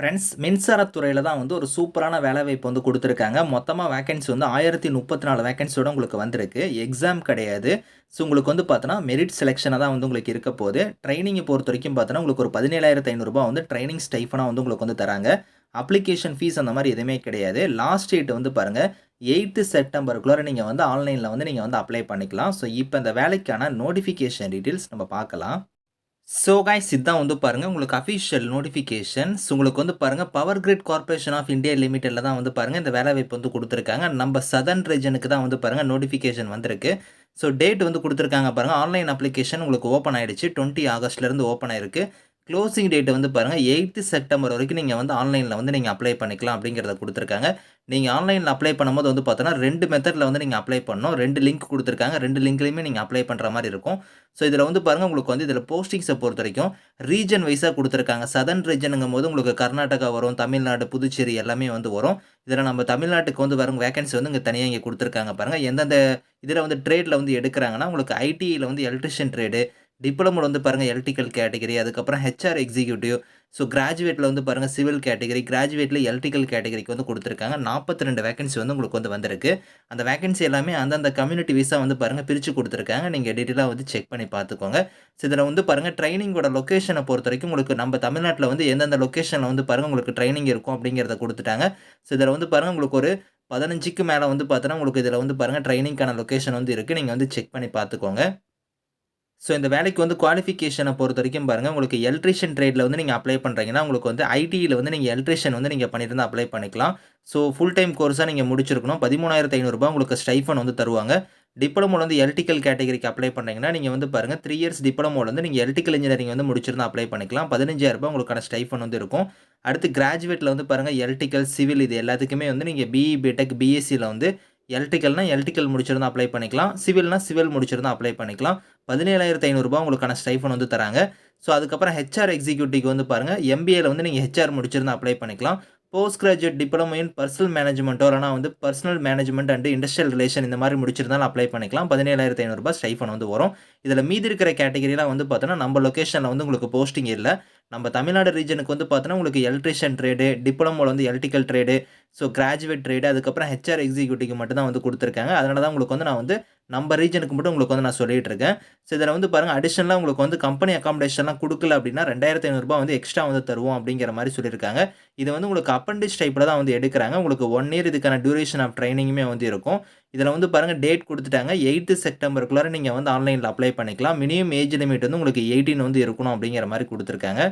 Friends மின்சாரத்துறையில் தான் வந்து ஒரு சூப்பரான வேலைவாய்ப்பு வந்து கொடுத்துருக்காங்க மொத்தமாக வேக்கன்சி வந்து 1034 வேக்கன்சியோட உங்களுக்கு வந்திருக்கு. எக்ஸாம் கிடையாது. ஸோ உங்களுக்கு வந்து பார்த்தோன்னா, மெரிட் செலெக்ஷனாக தான் வந்து உங்களுக்கு இருக்க போது. பொறுத்த வரைக்கும் பார்த்தோன்னா, உங்களுக்கு ஒரு பதினேழாயிரத்து ஐநூறுரூபா வந்து ட்ரைனிங் ஸ்டைஃபனாக வந்து உங்களுக்கு வந்து தராங்க. அப்ளிகேஷன் ஃபீஸ் அந்த மாதிரி எதுவுமே கிடையாது. லாஸ்ட் டேட் வந்து பாருங்கள் எயித்து செப்டம்பருக்குள்ளார நீங்கள் வந்து ஆன்லைனில் வந்து நீங்கள் வந்து அப்ளை பண்ணிக்கலாம். ஸோ இப்போ இந்த வேலைக்கான நோட்டிஃபிகேஷன் டீட்டெயில்ஸ் நம்ம பார்க்கலாம். ஸோ கைஸ் இதுதான் வந்து பாருங்கள் உங்களுக்கு அஃபிஷியல் நோட்டிஃபிகேஷன்ஸ். உங்களுக்கு வந்து பாருங்கள் power grid corporation of India லிமிடெட்ல தான் வந்து பாருங்கள் இந்த வேலைவாய்ப்பு வந்து கொடுத்துருக்காங்க நம்ம சதர்ன் ரீஜனுக்கு தான் வந்து பாருங்கள் நோட்டிஃபிகேஷன் வந்திருக்கு. ஸோ டேட் வந்து கொடுத்துருக்காங்க பாருங்கள் ஆன்லைன் அப்ளிகேஷன் உங்களுக்கு ஓப்பன் ஆகிடுச்சு டுவெண்ட்டி ஆகஸ்ட்லேருந்து ஓப்பன் ஆயிருக்கு. க்ளோசிங் டேட் வந்து பாருங்கள் எயித்து செப்டம்பர் வரைக்கும் நீங்கள் வந்து ஆன்லைனில் வந்து நீங்கள் அப்ளை பண்ணிக்கலாம் அப்படிங்கிறத கொடுத்துருக்காங்க நீங்கள் ஆன்லைனில் அப்ளை பண்ணும்போது வந்து பார்த்தோன்னா, ரெண்டு மெத்தடில் வந்து நீங்கள் அப்ளை பண்ணணும். ரெண்டு லிங்க் கொடுத்துருக்காங்க ரெண்டு லிங்க்லேயுமே நீங்கள் அப்ளை பண்ணுற மாதிரி இருக்கும். ஸோ இதில் வந்து பாருங்கள் உங்களுக்கு வந்து இதில் போஸ்டிங்ஸை பொறுத்த வரைக்கும் ரீஜன் வைஸாக கொடுத்துருக்காங்க சதன் சதர்ன் ரீஜனுங்கும்போது உங்களுக்கு கர்நாடகா வரும், தமிழ்நாடு, புதுச்சேரி எல்லாமே வந்து வரும். இதில் நம்ம தமிழ்நாட்டுக்கு வந்து வரும் வேகன்சி வந்து இங்கே தனியாக இங்கே கொடுத்துருக்காங்க பாருங்கள் எந்தெந்த இதில் வந்து ட்ரேடில் வந்து எடுக்கிறாங்கன்னா உங்களுக்கு ஐடியில் வந்து எலக்ட்ரிஷியன் ட்ரேடு, டிப்ளமோ வந்து பாருங்கள் எலக்ட்ரிக்கல் கேட்டகரி, அதுக்கப்புறம் ஹெச்ஆர் எக்ஸிக்யூட்டிவ், ஸோ கிராஜுவேட்டில் வந்து பாருங்கள் சிவில் கேட்டகரி, கிராஜுவேட்டில் எலக்ட்ரிக்கல் கேட்டகரிக்கு வந்து கொடுத்துருக்காங்க நாற்பத்தி ரெண்டு வேகன்சி வந்து உங்களுக்கு வந்து வந்திருக்கு. அந்த வேகன்சி எல்லாமே அந்தந்த கம்யூனிட்டி வீஸாக வந்து பாருங்கள் பிரித்து கொடுத்துருக்காங்க நீங்கள் டீட்டெயிலாக வந்து செக் பண்ணி பார்த்துக்கோங்க. ஸோ இதில் வந்து பாருங்க லொக்கேஷனை பொறுத்த வரைக்கும் உங்களுக்கு நம்ம தமிழ்நாட்டில் வந்து எந்தெந்த லொக்கேஷனில் வந்து பாருங்கள் உங்களுக்கு ட்ரைனிங் இருக்கும் அப்படிங்கிறத கொடுத்துட்டாங்க ஸோ இதில் வந்து பாருங்கள் உங்களுக்கு ஒரு பதினஞ்சுக்கு மேலே வந்து பார்த்தோன்னா, உங்களுக்கு இதில் வந்து பாருங்க ட்ரைனிங்கான லொக்கேஷன் வந்து இருக்குது நீங்கள் வந்து செக் பண்ணி பார்த்துக்கோங்க. ஸோ இந்த வேலைக்கு வந்து குவாலிஃபிகேஷனை பொறுத்த வரைக்கும் பாருங்க, உங்களுக்கு எலக்ட்ரிஷியன் ட்ரேட்ல வந்து நீங்கள் அப்ளை பண்ணுறீங்கன்னா உங்களுக்கு வந்து ஐடியில் வந்து நீங்கள் எலக்ட்ரிஷியன் வந்து நீங்கள் பண்ணியிருந்தால் அப்ளை பண்ணிக்கலாம். ஸோ ஃபுல் டைம் கோர்ஸாக நீங்கள் முடிச்சிருக்கணும். பதிமூணாயிரத்து ஐநூறுரூபா உங்களுக்கு ஸ்டைஃபன் வந்து தருவாங்க. டிப்ளமோ வந்து எலக்ட்ரிக்கல் கேட்டகரிக்கு அப்ளை பண்ணுறீங்கன்னா நீங்கள் வந்து பாருங்க த்ரீ இயர்ஸ் டிப்ளமோவில் வந்து நீங்கள் எலக்ட்ரிக்கல் இன்ஜினியரிங் வந்து முடிச்சிருந்தா அப்ளை பண்ணிக்கலாம். பதினஞ்சாயிரரூபா உங்களுக்கான ஸ்டைஃபன் வந்து இருக்கும். அடுத்து கிராஜுவேட்டில் வந்து பாருங்கள் எலக்ட்ரிக்கல், சிவில் இது எல்லாத்துக்குமே வந்து நீங்கள் பிஇ, பிடெக், பிஎஸ்சியில் வந்து எலக்ட்ரிக்கல்னால் எலக்ட்ரிக்கல் முடிச்சிருந்தா அப்ளை பண்ணிக்கலாம். சிவில்னா சிவில் முடிச்சிருந்தால் அப்ளை பண்ணிக்கலாம். பதினேழாயிரத்து ஐநூறுரூபா உங்களுக்கான ஸ்டைஃபன் வந்து தராங்க. ஸோ அதுக்கப்புறம் ஹெச்ஆர் எக்ஸிக்யூட்டிவ் வந்து பாருங்கள் எம்பிஏல வந்து நீங்கள் ஹெச்ஆர் முடிச்சிருந்தால் அப்ளை பண்ணிக்கலாம். Post graduate diploma in personnel மேனேஜ்மெண்ட்டோ இல்லைனா வந்து personnel management and industrial relation இந்த மாதிரி முடிச்சிருந்தாலும் அப்ளை பண்ணிக்கலாம். பதினேழாயிரத்து ஐநூறுரூபா ஸ்டைஃபன் வந்து வரும். இதில் மீதி இருக்கிற கேட்டகரிலாம் வந்து பார்த்தோன்னா, நம்ம லொக்கேஷனில் வந்து உங்களுக்கு போஸ்டிங் இல்லை நம்ம தமிழ்நாடு ரீஜனுக்கு வந்து பார்த்தோன்னா, உங்களுக்கு எலக்ட்ரிஷியன் ட்ரேடு, டிப்ளமோவில் வந்து electrical trade, so graduate trade, அதுக்கப்புறம் ஹெச்ஆர் எக்ஸிக்யூட்டிவ் மட்டும் தான் வந்து கொடுத்துருக்காங்க. அதனால தான் உங்களுக்கு வந்து நான் வந்து நம்ம ரீஜனுக்கு மட்டும் உங்களுக்கு வந்து நான் சொல்லிட்டு இருக்கேன். ஸோ இதில் வந்து பாருங்கள் அடிஷனலாக உங்களுக்கு வந்து கம்பெனி அக்காமடேஷன்லாம் கொடுக்கல அப்படின்னா, ரெண்டாயிரத்தி ஐநூறுரூபா வந்து எக்ஸ்ட்ரா வந்து தருவோம் அப்படிங்கிற மாதிரி சொல்லியிருக்காங்க. இது வந்து உங்களுக்கு அப்பண்டிஸ் டைப்பில் தான் வந்து எடுக்கிறாங்க உங்களுக்கு ஒன் இயர் இதுக்கான டியூரேஷன் ஆஃப் ட்ரைனிங்குமே வந்து இருக்கும். இதில் வந்து பாருங்க டேட் குடுத்துட்டாங்க. 8த் செப்டம்பருக்குள்ளார நீங்கள் வந்து ஆன்லைனில் அப்ளை பண்ணிக்கலாம். மினிமம் ஏஜ் லிமிட் வந்து உங்களுக்கு 18 வந்து இருக்கணும் அப்படிங்கிற மாதிரி கொடுத்துருக்காங்க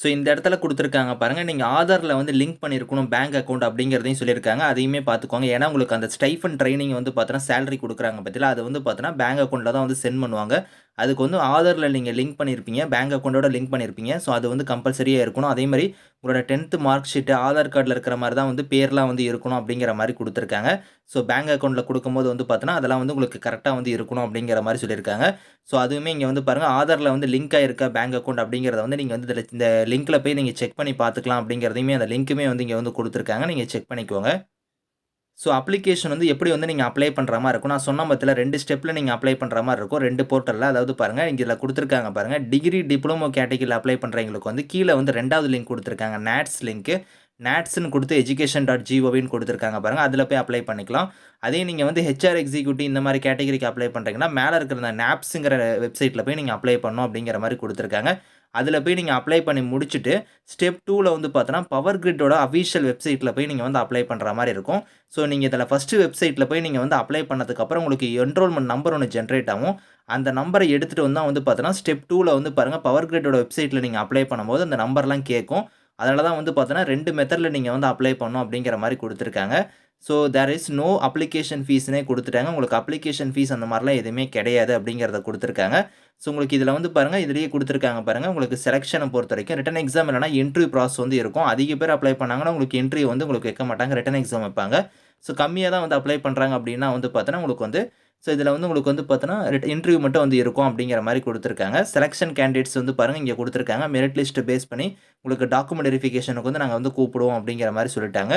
ஸோ இந்த இடத்துல கொடுத்துருக்காங்க பாருங்கள் நீங்கள் ஆதாரில் வந்து லிங்க் பண்ணியிருக்கணும் பேங்க் அக்கௌண்ட் அப்படிங்கிறதையும் சொல்லியிருக்காங்க. அதையுமே பார்த்துக்கோங்க. ஏன்னா உங்களுக்கு அந்த ஸ்டைஃபன் ட்ரைனிங் வந்து பார்த்தோன்னா, சேலரி கொடுக்குறாங்க பார்த்தீங்களா, அது வந்து பார்த்தோன்னா, பேங்க் அக்கௌண்ட்டில் தான் வந்து சென்ட் பண்ணுவாங்க. அதுக்கு வந்து ஆதாரில் நீங்கள் லிங்க் பண்ணியிருப்பீங்க. பேங்க் அக்கௌண்ட்டோட லிங்க் பண்ணியிருப்பீங்க. ஸோ அது வந்து கம்பல்சரியாக இருக்கணும். அதே மாதிரி உங்களோட 10த் மார்க் ஷீட், ஆதார் கார்டில் இருக்கிற மாதிரி தான் வந்து பேர்லாம் வந்து இருக்கணும் அப்படிங்கிற மாதிரி கொடுத்துருக்காங்க ஸோ பேங்க் அக்கௌண்ட்டில் கொடுக்கும்போது வந்து பார்த்தோன்னா, அதெல்லாம் வந்து உங்களுக்கு கரெக்டாக வந்து இருக்கணும் அப்படிங்கிற மாதிரி சொல்லியிருக்காங்க. ஸோ அதுவுமே இங்கே வந்து பாருங்கள் ஆதாரில் வந்து லிங்க் ஆகிருக்க பேங்க் அக்கௌண்ட் அப்படிங்கிறத வந்து நீங்கள் வந்து இதில இந்த லிங்க்கில் போய் நீங்கள் செக் பண்ணி பார்த்துக்கலாம் அப்படிங்கிறதையுமே அந்த லிங்க்குமே வந்து இங்கே வந்து கொடுத்துருக்காங்க நீங்கள் செக் பண்ணிக்கோங்க. ஸோ அப்ளிகேஷன் வந்து எப்படி வந்து நீங்கள் அப்ளை பண்ணுற மாதிரி இருக்கும். நான் சொன்ன பார்த்தீங்களா 2 ஸ்டெப்ல நீங்க அப்ளை பண்ணுற மாதிரி இருக்கும். ரெண்டு போர்ட்டலில் அதாவது பாருங்கள் இங்கே இதில் கொடுத்துருக்காங்க பாருங்கள் டிகிரி, டிப்ளமோ கேட்டகிரியில் அப்ளை பண்ணுறவங்களுக்கு வந்து கீழே வந்து ரெண்டாவது லிங்க் கொடுத்துருக்காங்க நேட்ஸ் லிங்க். நேட்ஸ்ன்னு கொடுத்து எஜுகேஷன் டாட் ஜிஓவின்னு கொடுத்துருக்காங்க பாருங்கள் அதில் போய் அப்ளை பண்ணிக்கலாம். அதே நீங்கள் வந்து ஹெச்ஆர் எக்ஸிக்யூட்டிவ் இந்த மாதிரி கேட்டகரிக்கு அப்ளை பண்ணுறீங்கன்னா மேலே இருக்கிற அந்த நாப்ஸ்ங்கிற வெப்சைட்டில் போய் நீங்கள் அப்ளை பண்ணணும் அப்படிங்கிற மாதிரி கொடுத்துருக்காங்க அதில் போய் நீங்கள் அப்ளை பண்ணி முடிச்சுட்டு, ஸ்டெப் டூவில் வந்து பார்த்தோன்னா, பவர் கிரிட்டோட அஃபிஷியல் வெப்சைட்டில் போய் நீங்கள் வந்து அப்ளை பண்ணுற மாதிரி இருக்கும். ஸோ நீங்கள் இதில் ஃபஸ்ட்டு வெப்சைட்டில் போய் நீங்கள் வந்து அப்ளை பண்ணதுக்கப்புறம் உங்களுக்கு என்ரோல்மெண்ட் நம்பர் ஒன்று ஜென்ரேட் ஆகும். அந்த நம்பரை எடுத்துகிட்டு வந்து வந்து பார்த்தோன்னா, ஸ்டெப் டூவில் வந்து பாருங்கள் பவர் கிரிட்டோட வெப்சைட்டில் நீங்கள் அப்ளை பண்ணும்போது அந்த நம்பர்லாம் கேட்கும். அதனால தான் வந்து பார்த்தோன்னா, ரெண்டு மெத்தடில் நீங்கள் வந்து அப்ளை பண்ணணும் அப்படிங்கிற மாதிரி கொடுத்துருக்காங்க so there is no application ஃபீஸ்னே கொடுத்துட்டாங்க உங்களுக்கு அப்ளிகேஷன் ஃபீஸ் அந்த மாதிரிலாம் எதுவுமே கிடையாது அப்படிங்கிறத கொடுத்துருக்காங்க ஸோ உங்களுக்கு இதில் வந்து பாருங்கள் இதிலேயே கொடுத்துருக்காங்க பாருங்கள் உங்களுக்கு செலக்ஷனை பொறுத்த வரைக்கும் ரிட்டன் எக்ஸாம் இல்லைனா என்ட்ரி ப்ராசஸ் வந்து இருக்கும். அதிக பேர் அப்ளை பண்ணாங்கன்னா, உங்களுக்கு என்ட்ரி வந்து உங்களுக்கு வைக்க மாட்டாங்க. ரிட்டன் எக்ஸாம் வைப்பாங்க. ஸோ கம்மியாக தான் வந்து அப்ளை பண்ணுறாங்க அப்படின்னா வந்து பார்த்தோன்னா, உங்களுக்கு வந்து ஸோ இதில் வந்து உங்களுக்கு வந்து பார்த்தோன்னா, இன்டர்வியூ மட்டும் வந்து இருக்கும் அப்படிங்கிற மாதிரி கொடுத்துருக்காங்க செலக்ஷன் கேண்டிடேட்ஸ் வந்து பாருங்கள் இங்கே கொடுத்துருக்காங்க மெரிட் லிஸ்ட்டு பேஸ் பண்ணி உங்களுக்கு டாக்குமெண்ட் வெரிஃபிகேஷனுக்கு வந்து நாங்கள் வந்து கூப்பிடுவோம் அப்படிங்கிற மாதிரி சொல்லிட்டாங்க.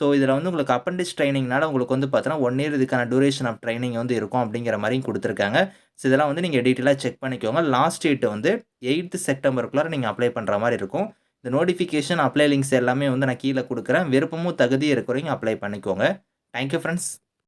ஸோ இதில் வந்து உங்களுக்கு அப்பண்டிஸ் ட்ரைனிங்னால உங்களுக்கு வந்து பார்த்தோன்னா, ஒன் இயர் இதுக்கான டூரேஷன் ஆஃப் ட்ரைனிங் வந்து இருக்கும் அப்படிங்கிற மாதிரியும் கொடுத்துருக்காங்க ஸோ இதெல்லாம் வந்து நீங்கள் டீட்டெயிலாக செக் பண்ணிக்கோங்க. லாஸ்ட் டேட் வந்து எயித்து செப்டம்பருக்குள்ளார நீங்கள் அப்ளை பண்ணுற மாதிரி இருக்கும். இந்த நோட்டிஃபிகேஷன், அப்ளை லிங்க்ஸ் எல்லாமே வந்து நான் கீழே கொடுக்குறேன் விருப்பமும், தகுதியும் இருக்கிறவங்க அப்ளை பண்ணிக்கோங்க. Thank you